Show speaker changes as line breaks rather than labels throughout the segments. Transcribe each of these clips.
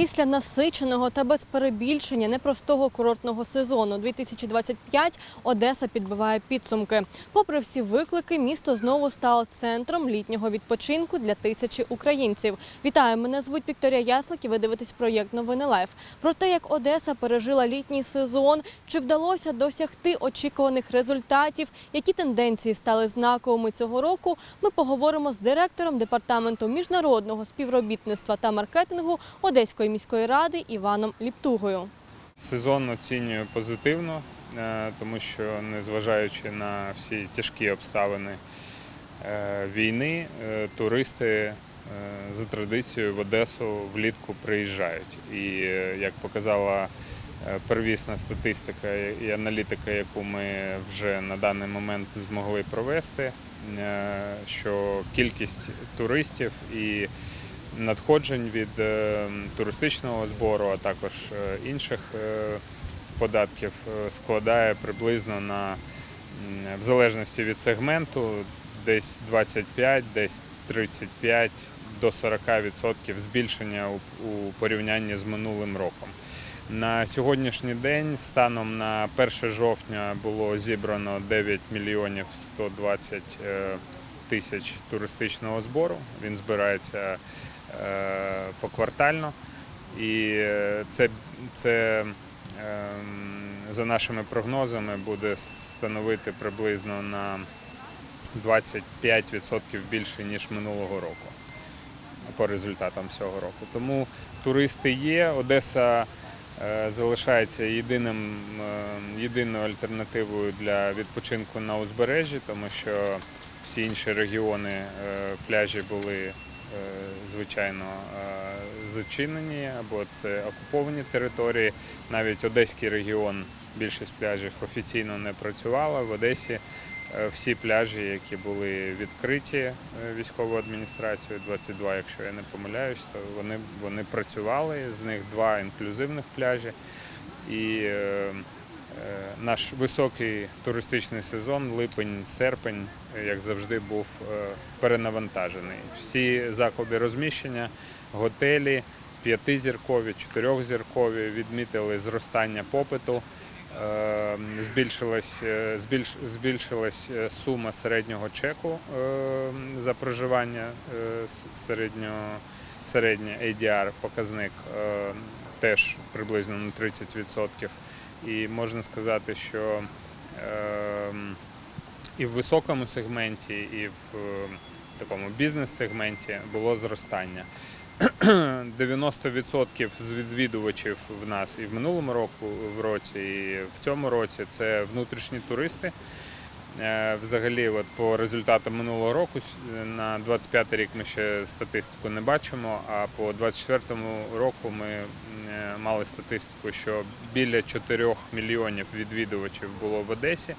Після насиченого та без перебільшення непростого курортного сезону 2025 Одеса підбиває підсумки. Попри всі виклики, місто знову стало центром літнього відпочинку для тисячі українців. Вітаю, мене звуть Вікторія Яслик і ви дивитесь проєкт Новини Лайф. Про те, як Одеса пережила літній сезон, чи вдалося досягти очікуваних результатів, які тенденції стали знаковими цього року, ми поговоримо з директором департаменту міжнародного співробітництва та маркетингу Одеської міської ради Іваном Ліптугою.
Сезон оцінюю позитивно, е, тому що незважаючи на всі тяжкі обставини е, війни, е, туристи за традицією в Одесу влітку приїжджають. І як показала первісна статистика і аналітика, яку ми вже на даний момент змогли провести, що кількість туристів і надходжень від е, туристичного збору, а також е, інших е, податків складає приблизно на в залежності від сегменту десь 25, десь 35 до 40% збільшення у, порівнянні з минулим роком. На сьогоднішній день станом на 1 жовтня було зібрано 9 мільйонів 120 е, тисяч туристичного збору. Він збирається е, поквартально. І е, це, це ем, за нашими прогнозами буде становити приблизно на 25% більше, ніж минулого року по результатам цього року. Тому туристи є. Одеса е, залишається єдиним, е, єдиною альтернативою для відпочинку на узбережжі, тому що всі інші регіони е, пляжі були е, звичайно е, зачинені або це окуповані території. Навіть Одеський регіон більшість пляжів офіційно не працювала. В Одесі всі пляжі, які були відкриті військовою адміністрацією, 22, якщо я не помиляюсь, то вони, вони працювали. З них два інклюзивних пляжі. І наш високий туристичний сезон, липень-серпень, е, як завжди, був е, перенавантажений. Всі заклади розміщення, готелі, п'ятизіркові, чотирьохзіркові відмітили зростання попиту. Е, Збільшилась, е, збільш, збільшилась е, сума середнього чеку е, за проживання е, середнього, середній ADR показник е, теж приблизно на 30%. І можна сказати, що е, і в високому сегменті, і в е, такому бізнес-сегменті було зростання. 90% з відвідувачів в нас і в минулому року в році, і в цьому році це внутрішні туристи. Е, Взагалі, от по результатам минулого року на 25 рік ми ще статистику не бачимо. А по 24 року ми е, мали статистику, що біля 4 мільйонів відвідувачів було в Одесі.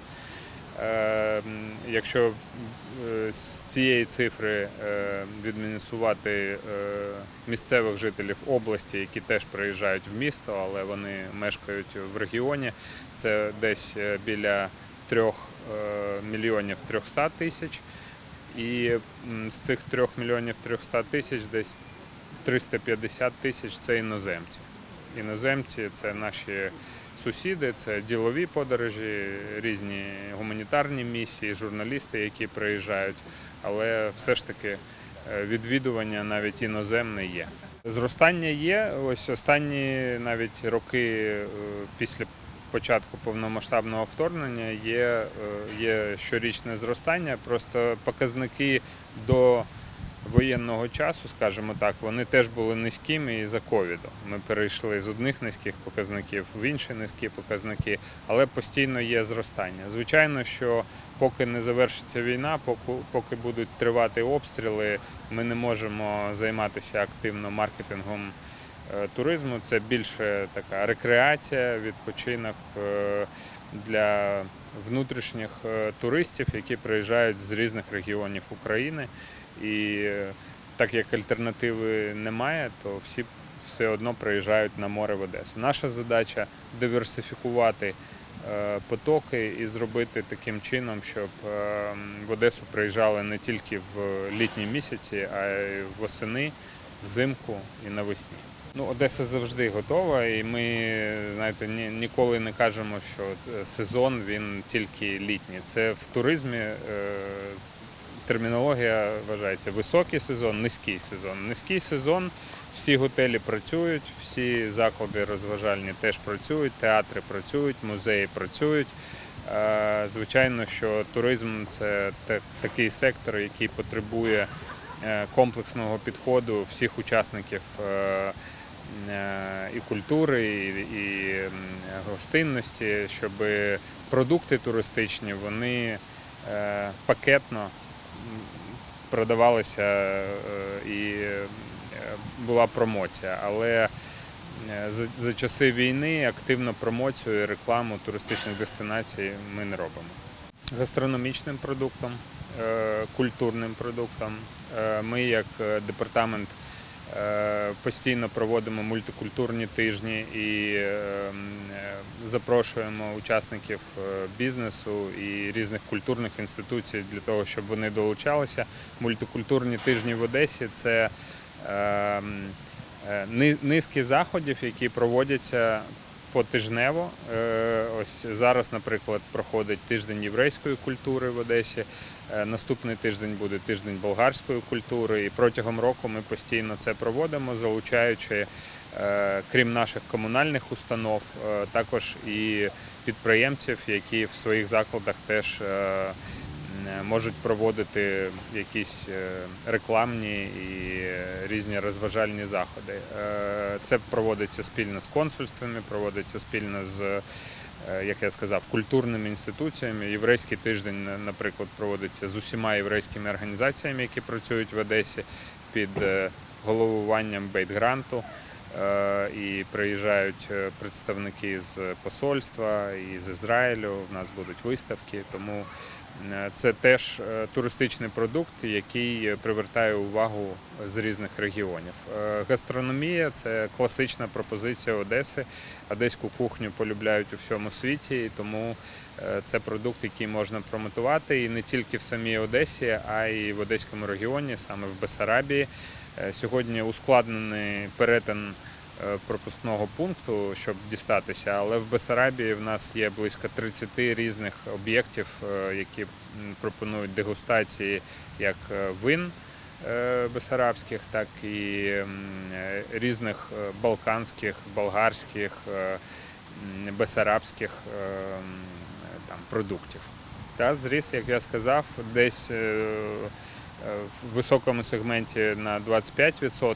Е, Якщо з цієї цифри відмінусувати е, місцевих жителів області, які теж приїжджають в місто, але вони мешкають в регіоні, це десь біля 3 мільйонів 300 тисяч. І з цих 3 мільйонів 300 тисяч десь 350 тисяч це іноземці. Іноземці це наші сусіди, це ділові подорожі, різні гуманітарні місії, журналісти, які приїжджають, але все ж таки е, відвідування навіть іноземне є. Зростання є. Ось останні навіть роки е, після початку повномасштабного вторгнення є, е, є щорічне зростання. Просто показники до воєнного часу, скажімо так, вони теж були низькими і за ковіду. Ми перейшли з одних низьких показників в інші низькі показники, але постійно є зростання. Звичайно, що поки не завершиться війна, поки, поки будуть тривати обстріли, ми не можемо займатися активно маркетингом туризму. Це більше така рекреація, відпочинок е, для внутрішніх е, туристів, які приїжджають з різних регіонів України. І е, так як альтернативи немає, то всі все одно приїжджають на море в Одесу. Наша задача диверсифікувати е, потоки і зробити таким чином, щоб е, в Одесу приїжджали не тільки в літні місяці, а й восени, взимку і навесні. Ну, Одеса завжди готова, і ми знаєте, ні, ніколи не кажемо, що е, сезон він тільки літній. Це в туризмі е, термінологія вважається високий сезон, низький сезон. Низький сезон, всі готелі працюють, всі заклади розважальні теж працюють, театри працюють, музеї працюють. Е, Звичайно, що туризм це та- такий сектор, який потребує е, комплексного підходу всіх учасників е, і культури, і, і гостинності, щоб продукти туристичні вони е, пакетно продавалися е, і е, була промоція. Але е, за, за часи війни активно промоцію і рекламу туристичних дестинацій ми не робимо. Гастрономічним продуктом, е, культурним продуктом. Е, Ми, як е, департамент, е, постійно проводимо мультикультурні тижні і е, м, е, запрошуємо учасників е, бізнесу і різних культурних інституцій для того, щоб вони долучалися. Мультикультурні тижні в Одесі це е, м, е, ни- низки заходів, які проводяться потижнево. Е, Ось зараз, наприклад, проходить тиждень єврейської культури в Одесі. Е, Наступний тиждень буде тиждень болгарської культури, і протягом року ми постійно це проводимо, залучаючи, е, крім наших комунальних установ, також і підприємців, які в своїх закладах теж можуть проводити якісь е, рекламні і е, різні розважальні заходи. Е, Це проводиться спільно з консульствами, проводиться спільно з, е, як я сказав, культурними інституціями. Єврейський тиждень, наприклад, проводиться з усіма єврейськими організаціями, які працюють в Одесі під е, головуванням Бейтгранту. Е, І приїжджають е, представники з посольства і з Ізраїлю. У нас будуть виставки, тому е, це теж туристичний продукт, який привертає увагу з різних регіонів. Гастрономія це класична пропозиція Одеси. Одеську кухню полюбляють у всьому світі, і тому це продукт, який можна промотувати і не тільки в самій Одесі, а й в Одеському регіоні, саме в Бесарабії. Е, Сьогодні ускладнений перетин е, пропускного пункту, щоб дістатися, але в Бесарабії в нас є близько 30 різних об'єктів, е, які пропонують дегустації як вин бесарабських, так і різних балканських, болгарських, бесарабських там, продуктів. Та зріс, як я сказав, десь в високому сегменті на 25%,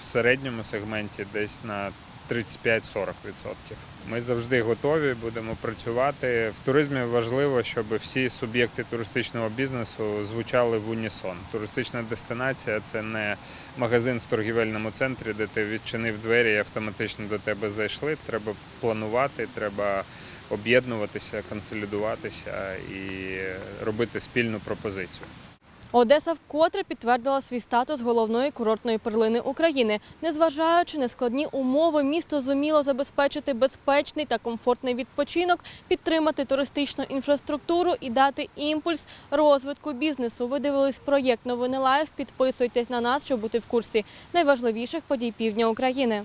в середньому сегменті десь на 35-40%. Ми завжди готові, будемо працювати. В туризмі важливо, щоб всі суб'єкти туристичного бізнесу звучали в унісон. Туристична дестинація це не магазин в торгівельному центрі, де ти відчинив двері і автоматично до тебе зайшли. Треба планувати, треба об'єднуватися, консолідуватися і робити спільну пропозицію.
Одеса вкотре підтвердила свій статус головної курортної перлини України. Незважаючи на складні умови, місто зуміло забезпечити безпечний та комфортний відпочинок, підтримати туристичну інфраструктуру і дати імпульс розвитку бізнесу. Ви дивились проєкт Новини Лайв. Підписуйтесь на нас, щоб бути в курсі найважливіших подій півдня України.